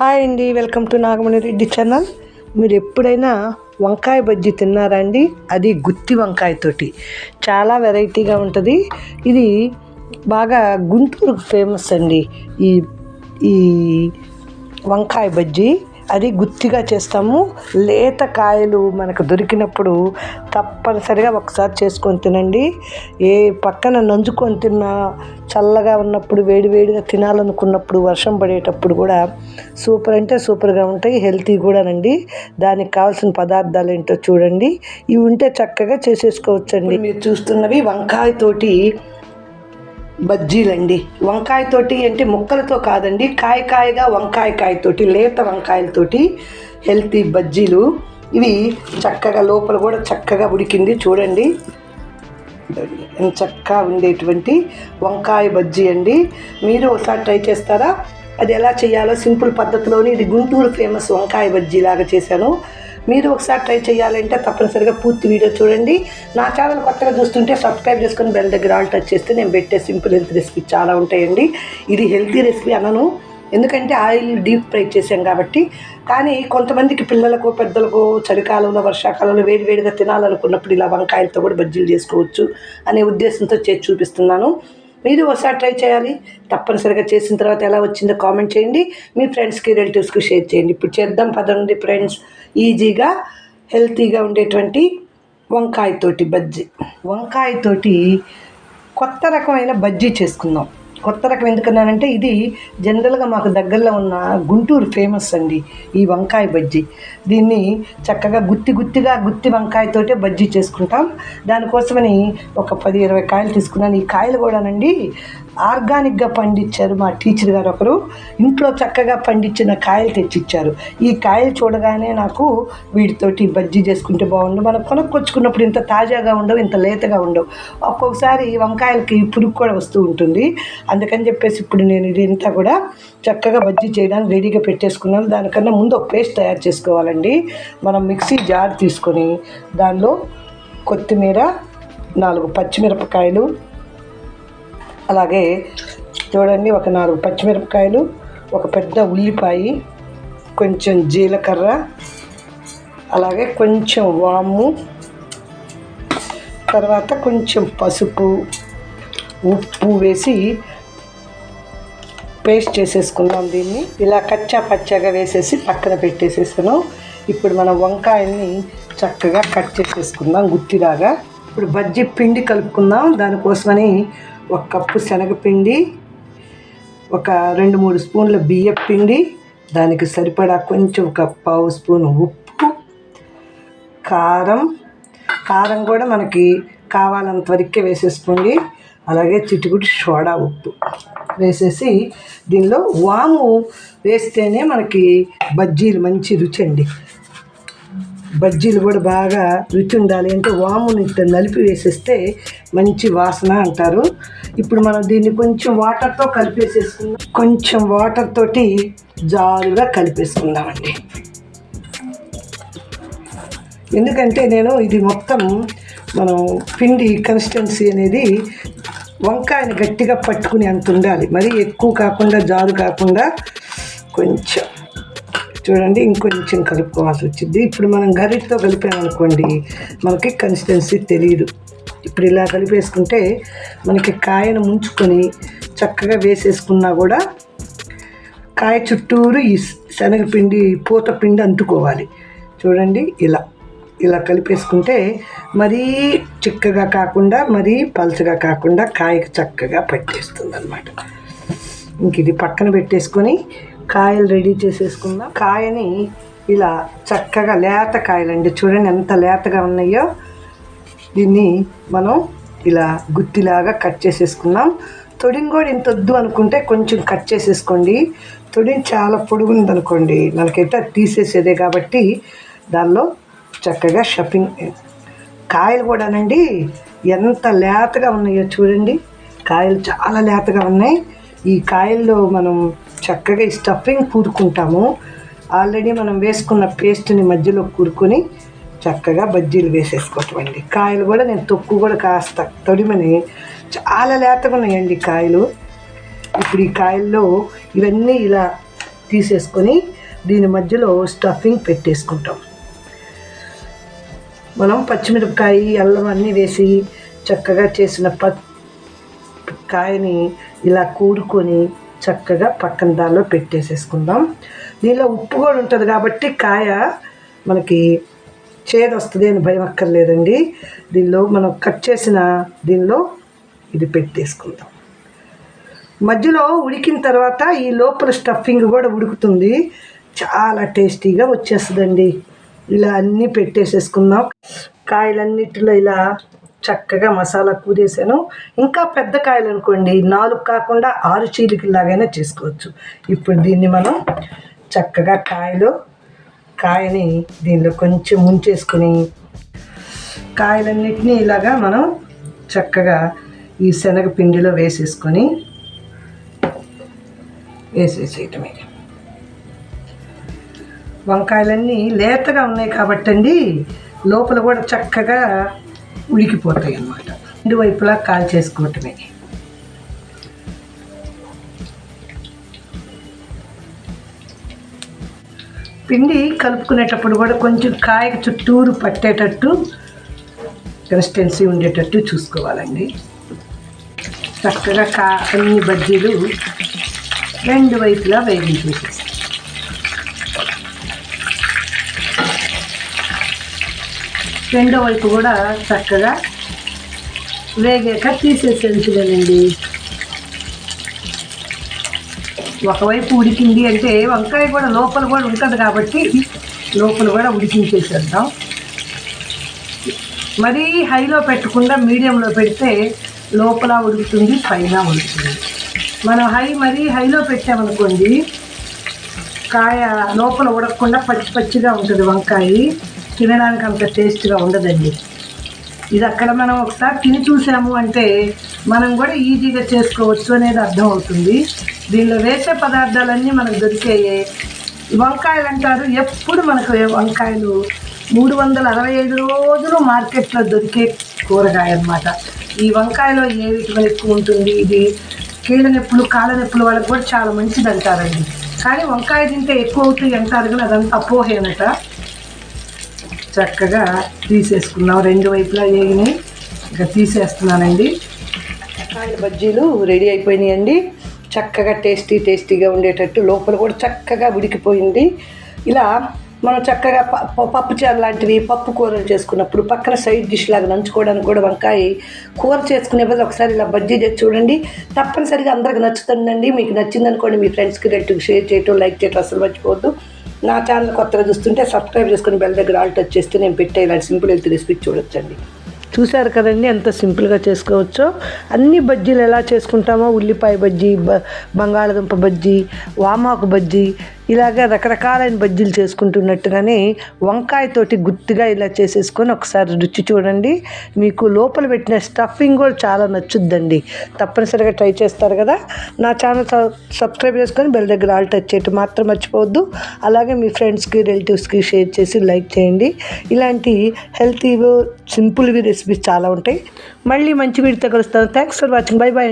Hi అండి welcome to Nagamani Reddy channel. మీరు ఎప్పుడైనా వంకాయ బజ్జీ తిన్నారా అండి? అది గుత్తి వంకాయతోటి చాలా వెరైటీగా ఉంటుంది. ఇది బాగా గుంటూరుకు ఫేమస్ అండి ఈ ఈ వంకాయ బజ్జీ. అది గుత్తిగా చేస్తాము. లేత కాయలు మనకు దొరికినప్పుడు తప్పనిసరిగా ఒకసారి చేసుకొని తినండి. ఏ పక్కన నంజుకొని తిన్నా చల్లగా ఉన్నప్పుడు వేడివేడిగా తినాలనుకున్నప్పుడు వర్షం పడేటప్పుడు కూడా సూపర్ అంటే సూపర్గా ఉంటాయి. హెల్తీ కూడానండి. దానికి కావాల్సిన పదార్థాలు ఏంటో చూడండి. ఇవి ఉంటే చక్కగా చేసేసుకోవచ్చండి. మీరు చూస్తున్నవి వంకాయతోటి బజ్జీలండి. వంకాయతోటి అంటే ముక్కలతో కాదండి కాయ కాయగా వంకాయ కాయతోటి లేత వంకాయలతోటి హెల్తీ బజ్జీలు. ఇవి చక్కగా లోపల కూడా చక్కగా ఉడికింది చూడండి. ఎంత చక్కగా ఉండేటువంటి వంకాయ బజ్జీ అండి. మీరు ఒకసారి ట్రై చేస్తారా? అది ఎలా చేయాలో సింపుల్ పద్ధతిలోని ఇది గుంటూరు ఫేమస్ వంకాయ బజ్జీ లాగా చేశాను. మీరు ఒకసారి ట్రై చేయాలంటే తప్పనిసరిగా పూర్తి వీడియో చూడండి. నా ఛానల్ కొత్తగా చూస్తుంటే సబ్స్క్రైబ్ చేసుకొని బెల్ దగ్గర ఆల్ టచ్ చేస్తే నేను పెట్టే సింపుల్ హెల్త్ రెసిపీ చాలా ఉంటాయండి. ఇది హెల్తీ రెసిపీ అనను. ఎందుకంటే ఆయిల్ డీప్ ఫ్రై చేసాం కాబట్టి. కానీ కొంతమందికి పిల్లలకు పెద్దలకు చలికాలంలో వర్షాకాలంలో వేడివేడిగా తినాలనుకున్నప్పుడు ఇలా వంకాయలతో కూడా బజ్జీలు చేసుకోవచ్చు అనే ఉద్దేశంతో చేసి చూపిస్తున్నాను. మీరు ఒకసారి ట్రై చేయాలి. తప్పనిసరిగా చేసిన తర్వాత ఎలా వచ్చిందో కామెంట్ చేయండి. మీ ఫ్రెండ్స్కి రిలేటివ్స్కి షేర్ చేయండి. ఇప్పుడు చేద్దాం పదండి ఫ్రెండ్స్ ఈజీగా హెల్తీగా ఉండేటువంటి వంకాయతోటి బజ్జీ. వంకాయతోటి కొత్త రకమైన బజ్జీ చేసుకుందాం. కొత్త రకం ఎందుకన్నానంటే ఇది జనరల్గా మాకు దగ్గరలో ఉన్న గుంటూరు ఫేమస్ అండి ఈ వంకాయ బజ్జీ. దీన్ని చక్కగా గుత్తి గుత్తిగా గుత్తి వంకాయతోటే బజ్జీ చేసుకుంటాం. దానికోసమని ఒక పది ఇరవై కాయలు తీసుకున్నాను. ఈ కాయలు కూడానండి ఆర్గానిక్గా పండించారు మా టీచర్ గారు ఒకరు. ఇంట్లో చక్కగా పండించిన కాయలు తెచ్చిచ్చారు. ఈ కాయలు చూడగానే నాకు వీటితోటి బజ్జీ చేసుకుంటే బాగుండు. మనం కొనుక్కొచ్చుకున్నప్పుడు ఇంత తాజాగా ఉండవు ఇంత లేతగా ఉండవు. ఒక్కొక్కసారి వంకాయలకి పురుగు కూడా వస్తూ ఉంటుంది. అందుకని చెప్పేసి ఇప్పుడు నేను ఇదంతా కూడా చక్కగా బజ్జీ చేయడానికి రెడీగా పెట్టేసుకున్నాను. దానికన్నా ముందు ఒక పేస్ట్ తయారు చేసుకోవాలండి. మనం మిక్సీ జార్ తీసుకొని దానిలో కొత్తిమీర నాలుగు పచ్చిమిరపకాయలు అలాగే చూడండి ఒక నాలుగు పచ్చిమిరపకాయలు ఒక పెద్ద ఉల్లిపాయ కొంచెం జీలకర్ర అలాగే కొంచెం వాము తర్వాత కొంచెం పసుపు ఉప్పు వేసి పేస్ట్ చేసేసుకుందాం దీన్ని. ఇలా కచ్చా పచ్చగా వేసేసి పక్కన పెట్టేసేసాను. ఇప్పుడు మనం వంకాయల్ని చక్కగా కట్ చేసేసుకుందాం గుత్తిలాగా. ఇప్పుడు బజ్జీ పిండి కలుపుకుందాం. దానికోసమని ఒక కప్పు శనగపిండి ఒక రెండు మూడు స్పూన్ల బియ్య పిండి దానికి సరిపడా కొంచెం ఒక పావు స్పూన్ ఉప్పు కారం. కారం కూడా మనకి కావాలంత వరకే వేసేసుకోండి. అలాగే చిటుకుడు సోడా ఉప్పు. వేసేసి దీనిలో వాము వేస్తేనే మనకి బజ్జీలు మంచి రుచి అండి. బజ్జీలు కూడా బాగా రుచి ఉండాలి అంటే వాముని నలిపి వేసేస్తే మంచి వాసన అంటారు. ఇప్పుడు మనం దీన్ని కొంచెం వాటర్తో కలిపేసేసుకుందాం. కొంచెం వాటర్ తోటి జారుగా కలిపేసుకుందామండి. ఎందుకంటే నేను ఇది మొత్తం మనం పిండి కన్సిస్టెన్సీ అనేది వంకాయని గట్టిగా పట్టుకుని అంత ఉండాలి. మరీ ఎక్కువ కాకుండా జారు కాకుండా కొంచెం. చూడండి ఇంకొంచెం కలుపుకోవాల్సి వచ్చింది. ఇప్పుడు మనం గరిటతో కలిపామనుకోండి మనకి కన్సిస్టెన్సీ తెలియదు ఇప్పుడు ఇలా కలిపేసుకుంటే మనకి కాయను ముంచుకొని చక్కగా వేసేసుకున్నా కూడా కాయ చుట్టూరు ఈ శనగపిండి పూత పిండి అంటుకోవాలి. చూడండి ఇలా. ఇలా కలిపేసుకుంటే మరీ చిక్కగా కాకుండా మరీ పలుచగా కాకుండా కాయకు చక్కగా పట్టేస్తుంది అనమాట ఇంక ఇది పక్కన పెట్టేసుకొని కాయలు రెడీ చేసేసుకుందాం. కాయని ఇలా చక్కగా లేత కాయలండి. చూడండి ఎంత లేతగా ఉన్నాయో. దీన్ని మనం ఇలా గుత్తిలాగా కట్ చేసేసుకుందాం. తొడిని కూడా ఇంత వద్దు అనుకుంటే కొంచెం కట్ చేసేసుకోండి. తొడిని చాలా పొడుగుంది అనుకోండి మనకైతే అది తీసేసేదే కాబట్టి దానిలో చక్కగా షపింగ్ కాయలు కూడానండి ఎంత లేతగా ఉన్నాయో చూడండి. కాయలు చాలా లేతగా ఉన్నాయి. ఈ కాయల్లో మనం చక్కగా ఈ స్టఫింగ్ కూరుకుంటాము ఆల్రెడీ మనం వేసుకున్న పేస్ట్ని మధ్యలో కూరుకొని చక్కగా బజ్జీలు వేసేసుకోవటం అండి కాయలు కూడా నేను తొక్కు కూడా కాస్త తొడిమని చాలా లేతగా ఉన్నాయండి కాయలు. ఇప్పుడు ఈ కాయల్లో ఇవన్నీ ఇలా తీసేసుకొని దీని మధ్యలో స్టఫింగ్ పెట్టేసుకుంటాం. మనం పచ్చిమిరపకాయ అల్లం అన్నీ వేసి చక్కగా చేసిన ప కాయని ఇలా కూరుకొని చక్కగా పక్కన దానిలో పెట్టేసేసుకుందాం. దీనిలో ఉప్పు కూడా ఉంటుంది కాబట్టి కాయ మనకి చేదు వస్తుంది అని భయం అక్కర్లేదండి. దీనిలో మనం కట్ చేసిన దీనిలో ఇది పెట్టేసుకుందాం. మధ్యలో ఉడికిన తర్వాత ఈ లోపల స్టఫింగ్ కూడా ఉడుకుతుంది. చాలా టేస్టీగా వచ్చేస్తుందండి. ఇలా అన్నీ పెట్టేసేసుకుందాం. కాయలన్నిటిలో ఇలా చక్కగా మసాలా కూరేసాను. ఇంకా పెద్ద కాయలు అనుకోండి నాలుగు కాకుండా ఆరు చీలికలాగైనా చేసుకోవచ్చు. ఇప్పుడు దీన్ని మనం చక్కగా కాయలు కాయని దీనిలో కొంచెం ముంచేసుకొని కాయలన్నిటినీ ఇలాగా మనం చక్కగా ఈ శనగ పిండిలో వేసేసుకొని వేసేసేయటమే. వంకాయలన్నీ లేతగా ఉన్నాయి కాబట్టి అండి లోపల కూడా చక్కగా ఉడికిపోతాయి అన్నమాట. రెండు వైపులా కాల్ చేసుకోవటమే. పిండి కలుపుకునేటప్పుడు కూడా కొంచెం కాయ చుట్టూరు పట్టేటట్టు కన్సిస్టెన్సీ ఉండేటట్టు చూసుకోవాలండి. చక్కగా కా అన్ని బజ్జీలు రెండు వైపులా వేగించేసేస్తాం. రెండో వైపు కూడా చక్కగా వేగాక తీసేసేంచులేనండి ఒకవైపు ఉడికింది అంటే వంకాయ కూడా లోపల కూడా ఉంటుంది కాబట్టి లోపల కూడా ఉడికించేసేద్దాం. మరీ హైలో పెట్టకుండా మీడియంలో పెడితే లోపల ఉడుకుతుంది పైన ఉడుకుతుంది. మనం హై మరీ హైలో పెట్టామనుకోండి కాయ లోపల ఉడకకుండా పచ్చి పచ్చిగా ఉంటుంది వంకాయ. తినడానికి అంత టేస్ట్గా ఉండదండి. ఇది అక్కడ మనం ఒకసారి తిని చూసాము అంటే మనం కూడా ఈజీగా చేసుకోవచ్చు అనేది అర్థం అవుతుంది. దీనిలో వేసే పదార్థాలన్నీ మనకు దొరికాయి వంకాయలు అంటారు ఎప్పుడు మనకు వంకాయలు మూడు వందల అరవై ఐదు రోజులు మార్కెట్లో దొరికే కూరగాయ అన్నమాట ఈ వంకాయలో ఏ విటమిన్ ఎక్కువ ఉంటుంది? ఇది కీళ్ళ నొప్పులు కాళ్ళ నొప్పులు వాళ్ళకి కూడా చాలా మంచిది అంటారండి కానీ వంకాయ తింటే ఎక్కువ అవుతాయి అంటారు కానీ అదంతా అపోహేనట చక్కగా తీసేసుకున్నాం. రెండు వైపులా వేగినాయి. ఇంకా తీసేస్తున్నానండి. కాయల బజ్జీలు రెడీ అయిపోయినాయండి. చక్కగా టేస్టీ టేస్టీగా ఉండేటట్టు లోపల కూడా చక్కగా ఉడికిపోయింది. ఇలా మనం చక్కగా ప- చారు లాంటివి పప్పు కూరలు చేసుకున్నప్పుడు పక్కన సైడ్ డిష్ లాగా నంచుకోవడానికి కూడా వంకాయ కూర చేసుకునే బదులు ఒకసారి ఇలా బజ్జీ చేసి చూడండి. తప్పనిసరిగా అందరికి నచ్చుతుందండి. మీకు నచ్చిందనుకోండి మీ ఫ్రెండ్స్కి రెట్టు షేర్ చేయటం లైక్ చేయటం అసలు మర్చిపోవద్దు. నా ఛానల్ కొత్తగా చూస్తుంటే సబ్స్క్రైబ్ చేసుకుని బెల్ దగ్గర ఆల్ టచ్ చేస్తే నేను పెట్టే ఇలాంటి సింపుల్ హెల్త్ రెసిపీ చూడొచ్చండి. చూశారు కదండి ఎంత సింపుల్గా చేసుకోవచ్చో? అన్ని బజ్జీలు ఎలా చేసుకుంటామో? ఉల్లిపాయ బజ్జీ బ బంగాళదుంప బజ్జీ వామాకు బజ్జీ ఇలాగ రకరకాలైన బజ్జీలు చేసుకుంటున్నట్టుగానే వంకాయతోటి గుత్తిగా ఇలా చేసేసుకొని ఒకసారి రుచి చూడండి. మీకు లోపల పెట్టిన స్టఫింగ్ కూడా చాలా నచ్చుద్దండి. తప్పనిసరిగా ట్రై చేస్తారు కదా. నా ఛానల్ సబ్స్క్రైబ్ చేసుకొని బెల్ దగ్గర ఆల్ టచ్ చేయటం మాత్రం మర్చిపోవద్దు. అలాగే మీ ఫ్రెండ్స్కి రిలేటివ్స్కి షేర్ చేసి లైక్ చేయండి. ఇలాంటి హెల్తీ సింపుల్వి రెసిపీస్ చాలా ఉంటాయి. మళ్ళీ మంచి వీడితో కలుస్తాను. Thanks for watching. Bye bye